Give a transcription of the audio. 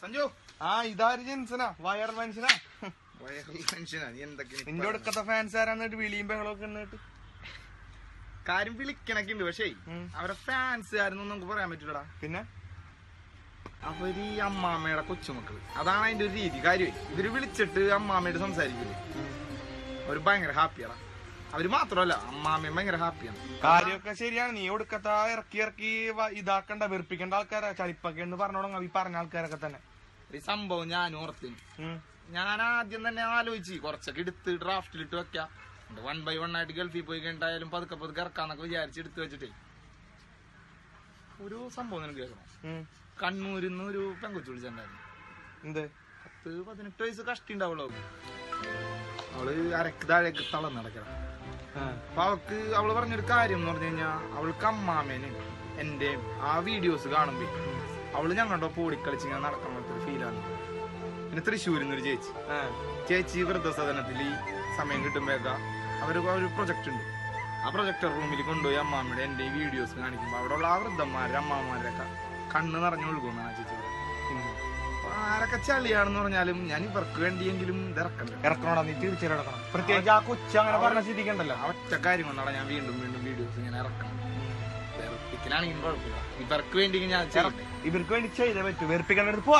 സഞ്ജു. ആ ഇതാര് ജെൻസനാ? വയർ മനുഷ്യനാ? വയർ മനുഷ്യനാ നീ എന്തൊക്കെ നിന്റെ ഒടുക്കത്തെ ഫാൻസ് ആരാന്നിട്ട് വിളിയും ബഹളമൊക്കെ എന്നിട്ട് കാര്യം വിളിക്കണൊക്കെ ഉണ്ട് പക്ഷേ അവരെ ഫാൻസ് ആരെന്നും നമുക്ക് പറയാൻ പറ്റൂടാ പിന്നെ? അവർ ഈ അമ്മാമ്മയുടെ കൊച്ചുമക്കൾ. അതാണ് അതിന്റെ ഒരു രീതി. കാര്യമായി ഇവർ വിളിച്ചിട്ട് അമ്മാമ്മയോട് സംസാരിക്കില്ലേ അവർ ഭയങ്കര ഹാപ്പിയാണ് അവർ മാത്രമല്ല അമ്മാമ്മയും ഭയങ്കര ഹാപ്പിയാണ് കാര്യമൊക്കെ ശരിയാണ്. നീ ഒടുക്കത്ത ഇറക്കി ഇറക്കി ഇതാക്കണ്ട വെറുപ്പിക്കേണ്ട ആൾക്കാരാ. ചളിപ്പൊക്കെ എന്ന് പറഞ്ഞോളും ഈ പറഞ്ഞ ആൾക്കാരൊക്കെ തന്നെ. ഈ സംഭവം ഞാൻ ഓർത്തിന്. ഞാൻ ആദ്യം തന്നെ ആലോചിച്ച് കുറച്ചൊക്കെ എടുത്ത് ഡ്രാഫ്റ്റിലിട്ട് വെക്കാം. വൺ ബൈ വൺ ആയിട്ട് ഗൾഫിൽ പോയി കഴിഞ്ഞാലും പതുക്കെ പതുക്കെ ഇറക്കാന്നൊക്കെ വിചാരിച്ച് എടുത്ത് വെച്ചിട്ടേ. ഒരു സംഭവം നിനക്ക് കേൾക്കണം. കണ്ണൂരിൽ നിന്ന് ഒരു പെങ്കുച്ചു വിളിച്ചിട്ടുണ്ടായിരുന്നു. എന്ത്? പത്ത് പതിനെട്ട് വയസ്സ് കഷ്ടി ഉണ്ടാവുള്ളൂ. അവൾ അരക്ക് താഴേക്ക് തളം നടക്കണം. അപ്പൊ അവൾക്ക് അവൾ പറഞ്ഞൊരു കാര്യം എന്ന് പറഞ്ഞു കഴിഞ്ഞാ അവൾക്ക് അമ്മാമേന് എന്റെ ആ വീഡിയോസ് കാണുമ്പോ അവൾ ഞങ്ങളുടെ ഒപ്പം ഓടിക്കളിച്ച് ഇങ്ങനെ നടക്കാൻ പോലത്തെ ഒരു ഫീലാണ് പിന്നെ തൃശ്ശൂരിൽ നിന്നൊരു ചേച്ചി. ചേച്ചി വൃദ്ധസദനത്തിൽ ഈ സമയം കിട്ടുമ്പോഴൊക്കെ അവർ ഒരു പ്രൊജക്ട് ഉണ്ട്. ആ പ്രൊജക്ടർ റൂമിൽ കൊണ്ടുപോയി അമ്മാമ്മയുടെ എന്റെ ഈ വീഡിയോസ് കാണിക്കുമ്പോൾ അവിടെ ഉള്ള ആ വൃദ്ധന്മാരുടെ അമ്മാമാരുടെ കണ്ണ് നിറഞ്ഞൊഴുകുമെന്നാണ് ആ ചേച്ചി ആരൊക്കെ ചളിയാണെന്ന് പറഞ്ഞാലും ഞാൻ ഇവർക്ക് വേണ്ടിയെങ്കിലും ഇത് ഇറക്കണ്ട. ഇറക്കണോടാ നീ തീർച്ചയായിട്ടും ഇറക്കണം. പ്രത്യേകിച്ച് ആ കൊച്ചു അങ്ങനെ പറഞ്ഞ ചിന്തിക്കണ്ടല്ലോ ആ ഒറ്റ കാര്യം കൊണ്ടാണ് ഞാൻ വീണ്ടും വീണ്ടും വീഡിയോസ് ഇങ്ങനെ ഇറക്കണം വെറുപ്പിക്കലാണെങ്കിലും കുഴപ്പമില്ല. ഇവർക്ക് വേണ്ടി ഞാൻ ചെയ്യട്ടെ ഇവർക്ക് വേണ്ടി ചെയ്തേ പറ്റൂ. പോവാ.